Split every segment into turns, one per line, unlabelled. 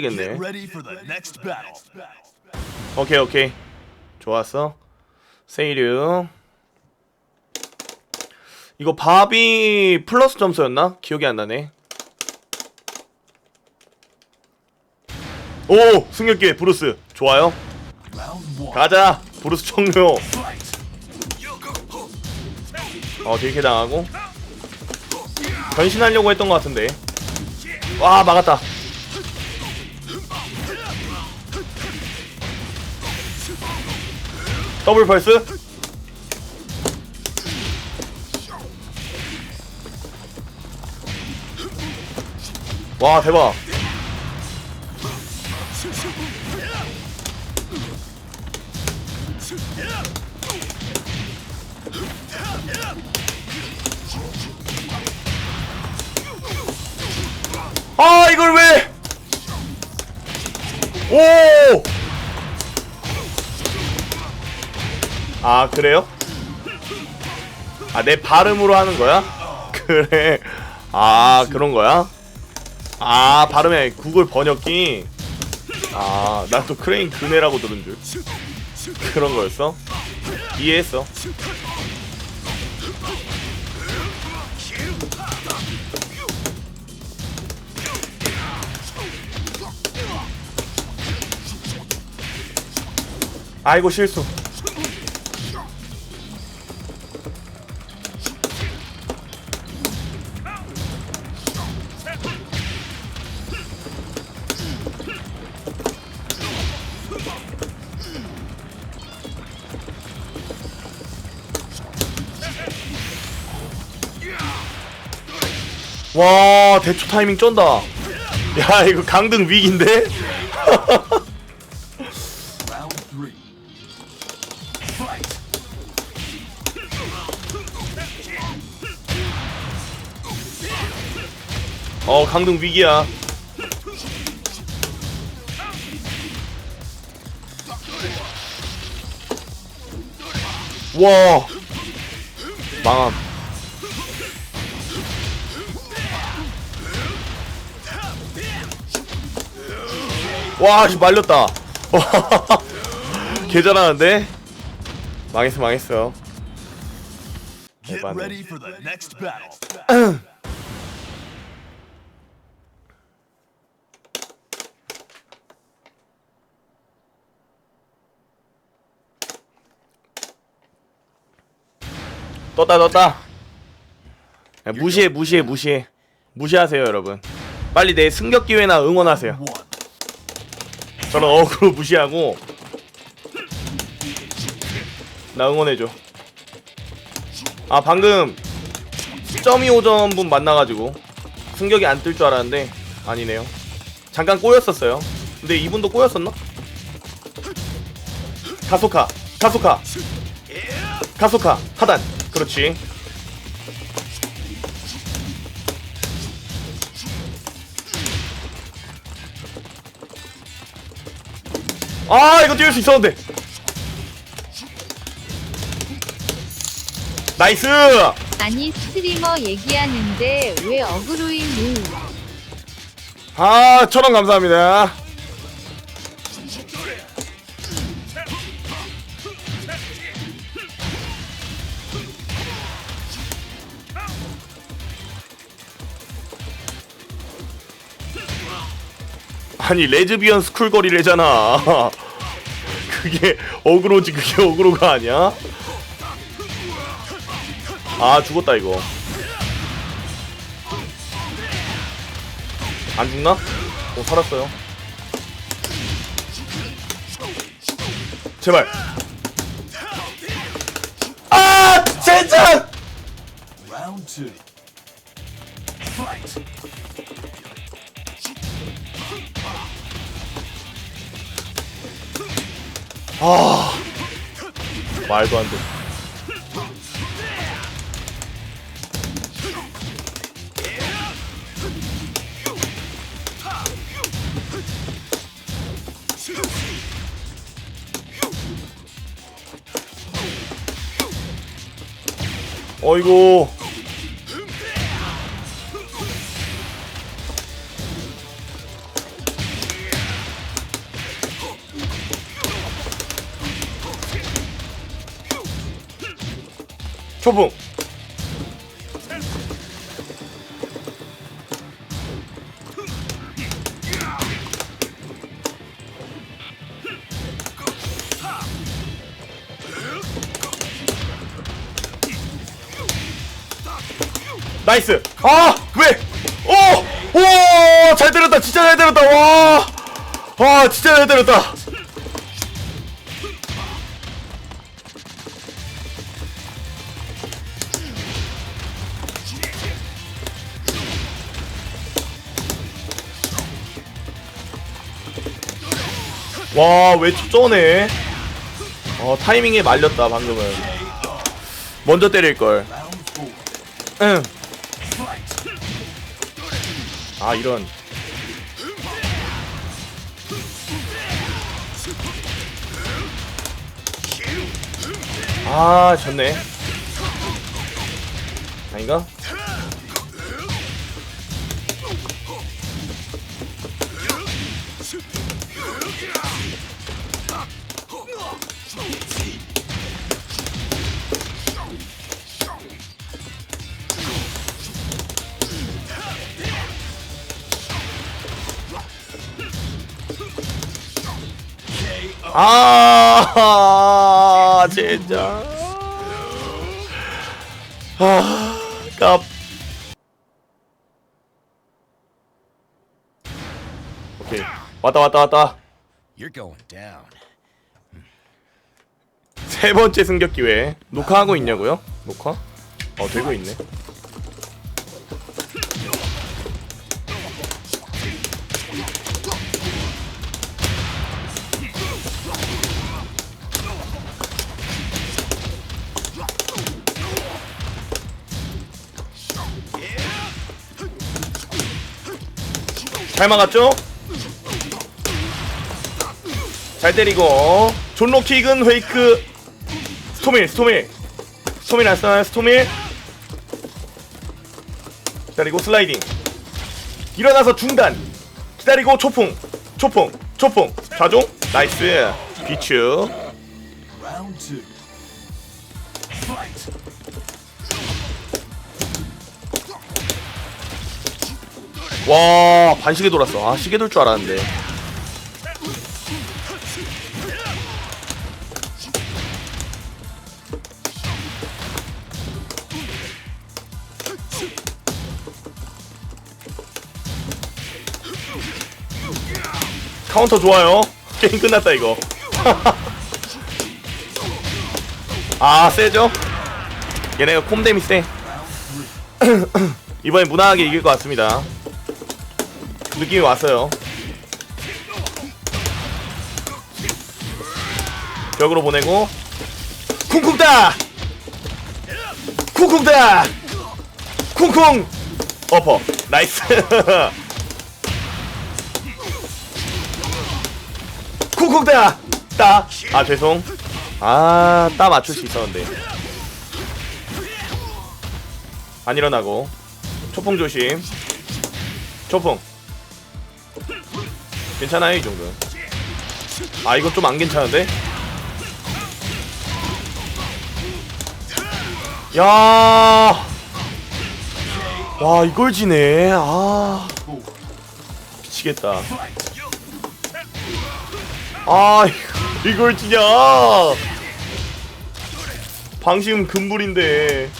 겠네.
Ready for the next battle.
오케이 오케이. 좋았어. 세이류 이거 밥이 플러스 점수였나? 기억이 안 나네. 오 승격기회 브루스. 좋아요. 가자. 브루스 청료. 어 딜캐 당하고. 변신하려고 했던 것 같은데. 와 막았다 더블 펄스? 와 대박 아 그래요? 아 내 발음으로 하는 거야? 그래. 아 그런 거야? 아 발음에 구글 번역기. 아난 또 크레인 그네라고 들은 줄. 그런 거였어? 이해했어. 아이고 실수. 와 대초 타이밍 쩐다. 야 이거 강등 위기인데? 어 강등 위기야. 와 망함. 와, 씨 말렸다. 개 잘하는데? 망했어, 망했어.
Get
Evan.
ready for the next battle.
떴다, 떴다. 야, 무시해, 무시해, 무시해. 무시하세요, 여러분. 빨리 내 승격 기회나 응원하세요.
One.
저는 어그로 무시하고 나 응원해줘. 아 방금 점이 5점 분 만나가지고 승격이 안 뜰 줄 알았는데 아니네요. 잠깐 꼬였었어요. 근데 이분도 꼬였었나? 가소카, 가소카, 가소카, 하단. 그렇지. 아 이거 띄울 수 있었는데. 나이스!
아니 스트리머 얘기하는데 왜 어그로인 우?
아 천원 감사합니다 아니 레즈비언 스쿨거리래잖아. 그게 어그로지 그게 어그로가 아니야? 아 죽었다 이거. 안 죽나? 어 살았어요. 제발. 아 젠장 아. 말도 안돼. 어이구 초풍 나이스 아 왜? 오! 오! 잘 때렸다 진짜 잘 때렸다 와! 와 진짜 잘 때렸다 와왜 쪼네 어 타이밍에 말렸다 방금은 먼저 때릴걸. 응. 아 이런 아 졌네 아닌가? 아 진짜 아깝 오케이 왔다 왔다 왔다
You're going down.
세 번째 승격 기회 녹화하고 있냐고요? 녹화? 어 되고 있네 잘 막았죠? 잘 때리고. 존로킥은 페이크. 스토밀 스토밀. 스토밀 안쓰나요? 스토밀? 기다리고 슬라이딩. 일어나서 중단. 기다리고 초풍 초풍 초풍. 좌종 나이스. 비추 와 반시계 돌았어. 아 시계 돌 줄 알았는데. 카운터 좋아요. 게임 끝났다 이거. 아 세죠? 얘네가 콤데미 세. 이번엔 무난하게 이길 것 같습니다 느낌이 왔어요. 벽으로 보내고. 쿵쿵따! 쿵쿵따! 쿵쿵! 어퍼. 나이스. 쿵쿵따! 따아 죄송. 아따 맞출 수 있었는데. 안 일어나고. 초풍 조심. 초풍 괜찮아요 이 정도는 아 이건 좀안 괜찮은데 야 와, 이걸 지네. 아. 미치겠다. 아, 이거- 이걸 지냐. 방심 금불인데.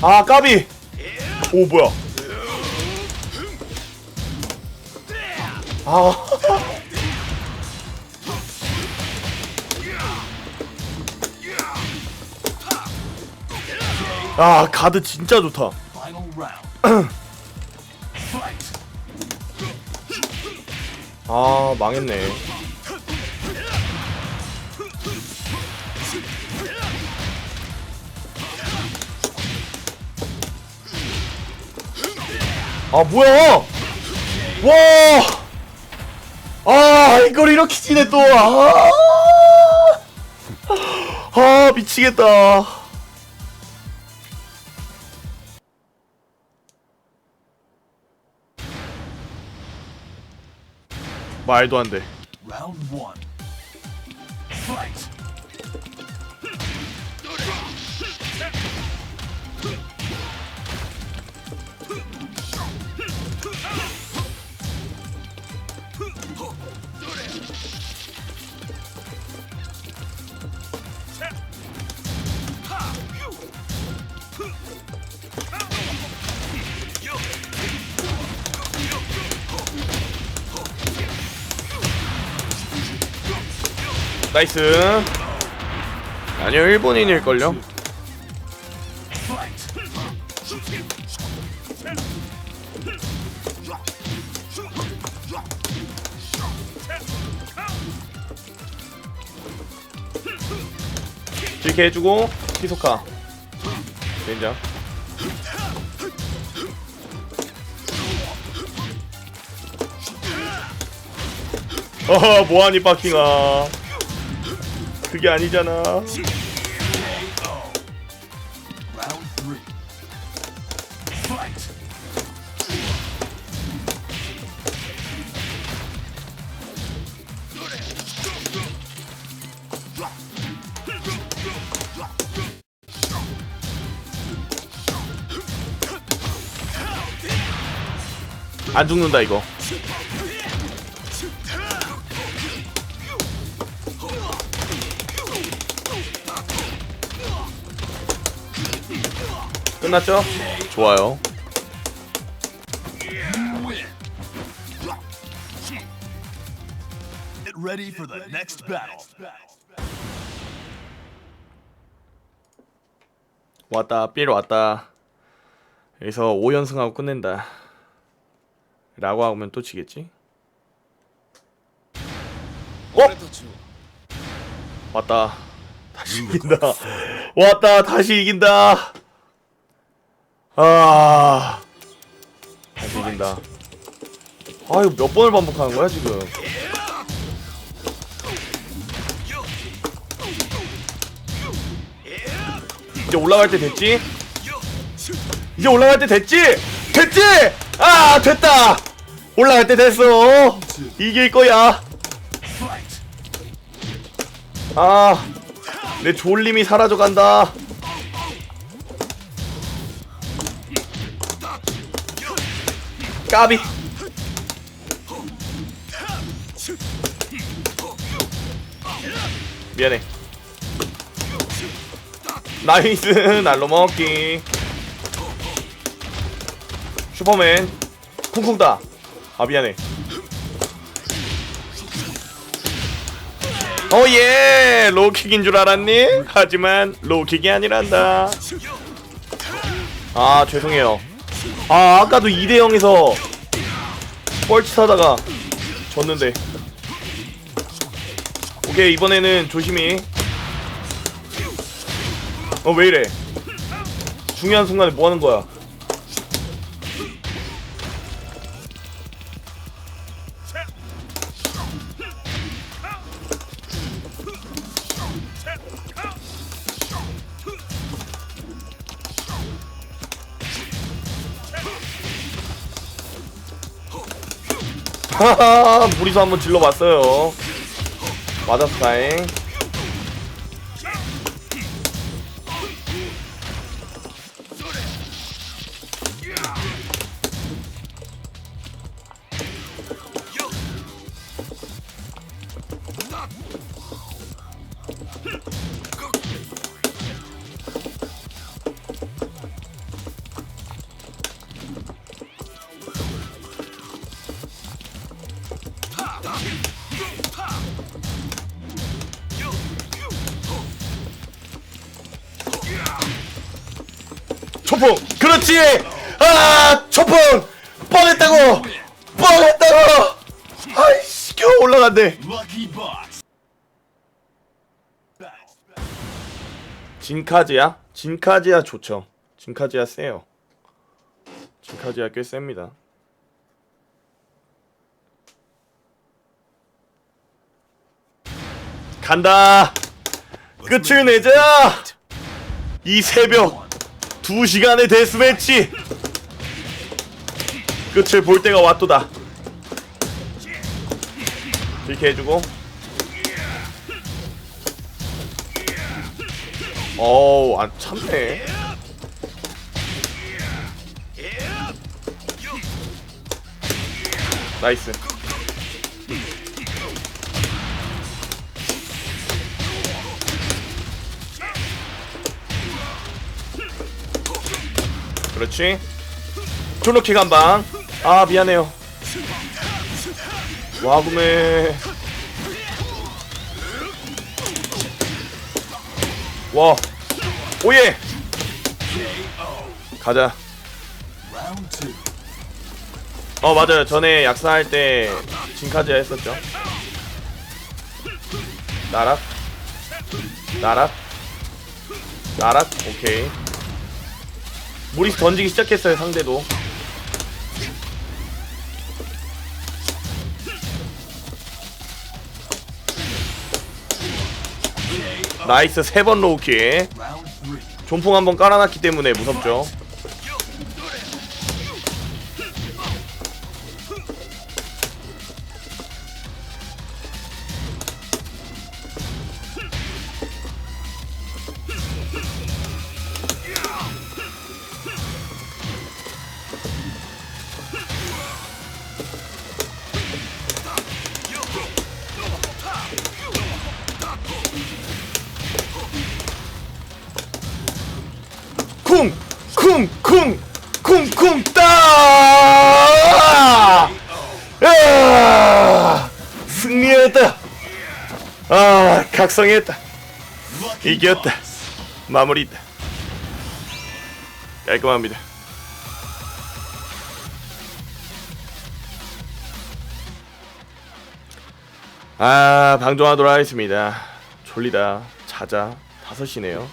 아, 까비. 오, 뭐야. 아. 아, 가드 진짜 좋다. 아, 망했네. 아 뭐야 와 아, 이걸 이렇게 지네 또. 아, 아 미치겠다. 말도 안 돼. 나이스. 아니요, 일본인일걸요? 이렇게 해주고, 히소카. 젠장. 어허, 뭐하니, 파킹아. 그게 아니잖아. 안 죽는다, 이거. 끝났죠? 좋아요.
Ready for the next battle.
왔다, 삘 왔다. 여기서 5연승하고 끝낸다. 라고 하면 또 지겠지? 어? 왔다. 다시 이긴다. 왔다. 다시 이긴다. 아. 다시 이긴다. 아, 이거 몇 번을 반복하는 거야, 지금? 이제 올라갈 때 됐지? 이제 올라갈 때 됐지? 됐지? 아, 됐다. 올라갈 때 됐어. 이길 거야. 아, 내 졸림이 사라져 간다. 까비. 미안해. 나이스 날로 먹기. 슈퍼맨 쿵쿵따. 아 미안해. 어예 로킥인 줄 알았니? 하지만 로킥이 아니란다 아 죄송해요 아 아까도 2대 0에서 뻘짓하다가 졌는데. 오케이 이번에는 조심히. 어 왜이래? 중요한 순간에 뭐하는 거야 하하 무리수 한번 질러봤어요. 맞았어 다행 초풍. 그렇지. 아 초풍. 뻔했다고. 뻔했다고. 아이씨 겨우
올라갔네!
진카즈야? 진카즈야 좋죠. 진카즈야 세요. 진카즈야 꽤 셉니다. 간다. 끝을 내자. 이 새벽 2시간의 데스매치. 끝을 볼 때가 왔도다. 이렇게 해주고. 어우, 안 참네. 나이스. 그렇지. 조노킥 한 방. 아 미안해요. 와구메. 와. 오예. 가자. 어 맞아요. 전에 약사할 때 진카즈야 했었죠. 나락. 나락. 나락. 오케이. 무리스 던지기 시작했어요 상대도. 나이스 세 번 로우킥. 존풍 한번 깔아놨기 때문에 무섭죠. 쿵! 쿵! 쿵! 쿵! 쿵! 따! 야! 승리했다! 아, 각성했다. 이겼다. 마무리다. 깔끔합니다. 아, 방종하도록 하겠습니다. 졸리다. 자자. 5시네요.